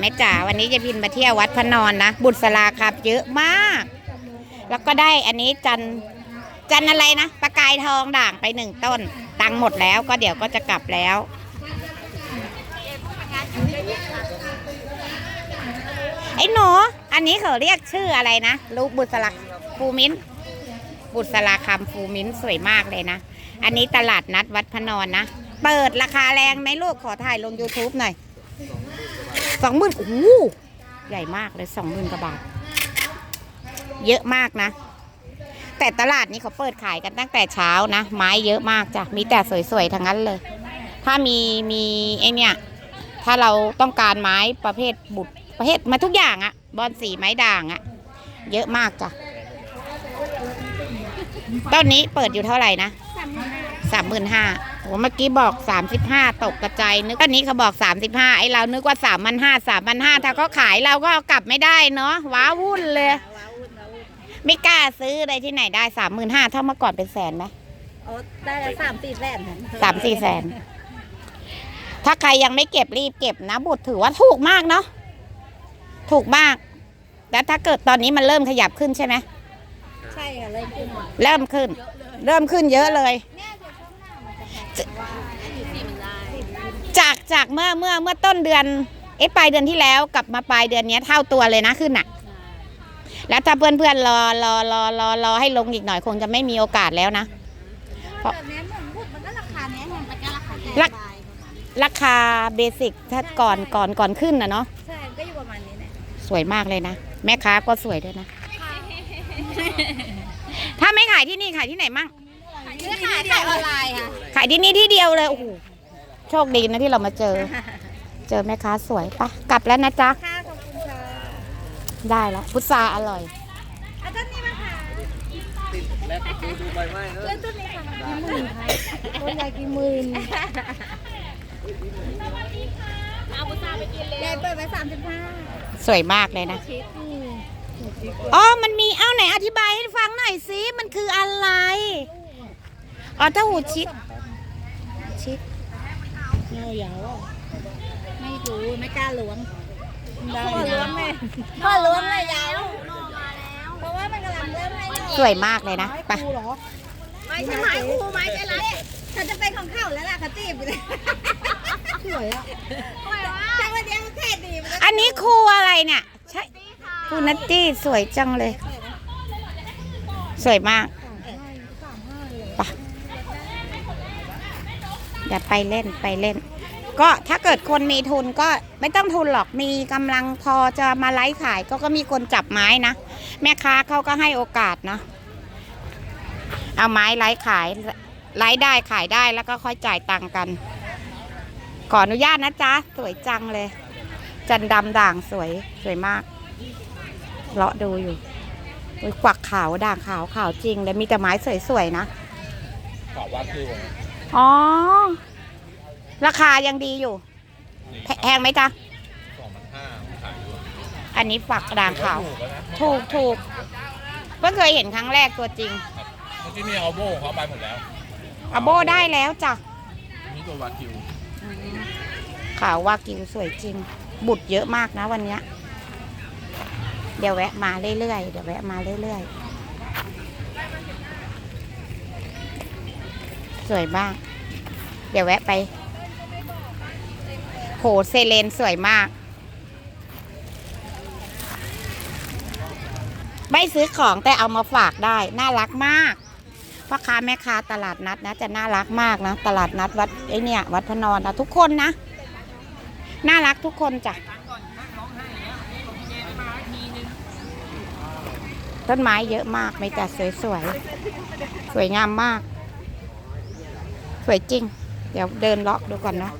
แม่จ๋าวันนี้จะพินมาเที่ยววัดพระนอนนะ บุษราครับเยอะมาก แล้วก็ได้อันนี้จันจันอะไรนะประกายทองด่างไปหนึ่งต้น ตังหมดแล้วก็เดี๋ยวก็จะกลับแล้ว ไอ้หนูอันนี้เขาเรียกชื่ออะไรนะลูกบุษราฟูมินบุษราคำฟูมินสวยมากเลยนะ อันนี้ตลาดนัดวัดพระนอนนะ เปิดราคาแรงไหมลูกขอถ่ายลง YouTube หน่อย สองหมื่นโอ้โหใหญ่มากเลยสองหมื่นกว่าบาท เยอะมากนะ แต่ตลาดนี้เขาเปิดขายกันตั้งแต่เช้านะ ไม้เยอะมากจ้ะ มีแต่สวยๆทั้งนั้นเลย ถ้ามีมีไอเนี่ย ถ้าเราต้องการไม้ประเภทบุตรประเภทมาทุกอย่างอะบอนสีไม้ด่างอะเยอะมากจ้ะต้นนี้เปิดอยู่เท่าไหร่นะ สามหมื่นห้าโอ้เมื่อกี้บอกสามสิบห้าตกกระจายนึกอันนี้เขาบอกสามสิบห้าไอเรานึกว่าสามพันห้าสามพันห้าถ้าเขาขายเราก็เอากลับไม่ได้เนาะว้าวุ่นเลย ไม่กล้าซื้ออะไรที่ไหนได้สามหมื่นห้าเท่าเมื่อก่อนเป็นแสนไหมโอ้ได้แล้วสามสี่แสนค่ะสามสี่แสน ถ้าใครยังไม่เก็บรีบเก็บนะบุตรถือว่าถูกมากเนาะถูกมาก แล้วถ้าเกิดตอนนี้มันเริ่มขยับขึ้นใช่ไหมใช่ค่ะเลยขึ้น เริ่มขึ้น เริ่มขึ้นเยอะเลย จากจากเมื่อเมื่อเมื่อต้นเดือน เอ๊ะปลายเดือนที่แล้วกลับมาปลายเดือนเนี้ยเท่าตัวเลยนะขึ้นอะแล้วถ้าเพื่อนเพื่อนๆรอรอรอรอรอให้ลงอีกหน่อยคงจะไม่มีโอกาสแล้วนะเพราะแบบนี้เหมือนพูดมันก็ราคาเนี้ยมันก็ราคาแพงราไปราคาเบสิกถ้าก่อนก่อนก่อนขึ้นนะเนาะใช่ก็อยู่ประมาณนี้แหละสวยมากเลยนะ แม่ค้าก็สวยด้วยนะ ถ้าไม่ขายที่นี่ขายที่ไหนมั่งนี่ขายขายออนไลน์ค่ะขายที่นี่ที่เดียวเลยโอ้โหโชคดีนะที่เรามาเจอ เจอแม่ค้าสวยปะกลับแล้วนะจ๊ะค่าขอบคุณค่ะได้แล้วพุทราอร่อยเอาต้นนี้มาค่ะและดูดูใบไม้เนอะเล่นต้นนี้ค่ะกี่หมื่นค่ะต้นใหญ่กี่หมื่นเอาบุษาไปกินเลยยายเปิดไปสามสิบห้าสวยมากเลยนะชิดอ๋อมันมีเอ้าไหนอธิบายให้ฟังหน่อยสิมันคืออะไรอ๋อเต้าหู้ชิดชิด เงายาวไม่รู้ไม่กล้าล้วงพ่อล้วงเลยพ่อล้วงเลยยาวเพราะว่ามันกำลังเริ่มให้หน่อสวยมากเลยนะไปไม่ใช่ไม้ครูไม้ใช่ไรเขาจะเป็นของเขาแล้วล่ะเขาจีบอยู่เลยสวยอะแต่วันนี้มันเท่ดีมันก็อันนี้ครูอะไรเนี่ยใช่ครูนัตตี้สวยจังเลย สวยมาก เดี๋ยวไปเล่นไปเล่น ก็ถ้าเกิดคนมีทุนก็ไม่ต้องทุนหรอกมีกำลังพอจะมาไลฟ์ขายก็ก็มีคนจับไม้นะ แม่ค้าเขาก็ให้โอกาสเนาะเอาไม้ไลฟ์ขายไลฟ์ได้ขายได้แล้วก็ค่อยจ่ายตังค์กัน ขออนุญาตนะจ๊ะ สวยจังเลย จันดำด่างสวยสวยมากเลาะดูอยู่ยกวักขาวด่างขาวขาวจริงเลยมีแต่ไม้สวยๆนะขอว่าคือ อ๋อ ราคายังดีอยู่แพแพงไหมจ๊ะสองพันห้าขายอยู่อันนี้ฝักด่างขาว ถูกแล้วนะถูกถูกเพิ่งเคยเห็นครั้งแรกตัวจริงเมื่อกี้นี่เอาโบ้เขาไปหมดแล้วอาโบได้แล้วจ้ะ นี่ตัววากิวขาววากิวสวยจริง บุตรเยอะมากนะวันเนี้ย เดี๋ยวแวะมาเรื่อยๆ เดี๋ยวแวะมาเรื่อยๆ สวยมาก เดี๋ยวแวะไป โหเซเลนสวยมาก ไม่ซื้อของแต่เอามาฝากได้ น่ารักมาก พ่อค้าแม่ค้าตลาดนัดนะ จะน่ารักมากนะ ตลาดนัดวัดไอเนี่ย วัดพนอนนะทุกคนนะ น่ารักทุกคนจ้ะต้นไม้เยอะมากไมีแต่สวยๆ สวยงามมาก สวยจริง เดี๋ยวเดินเลาะดูก่อนเนาะ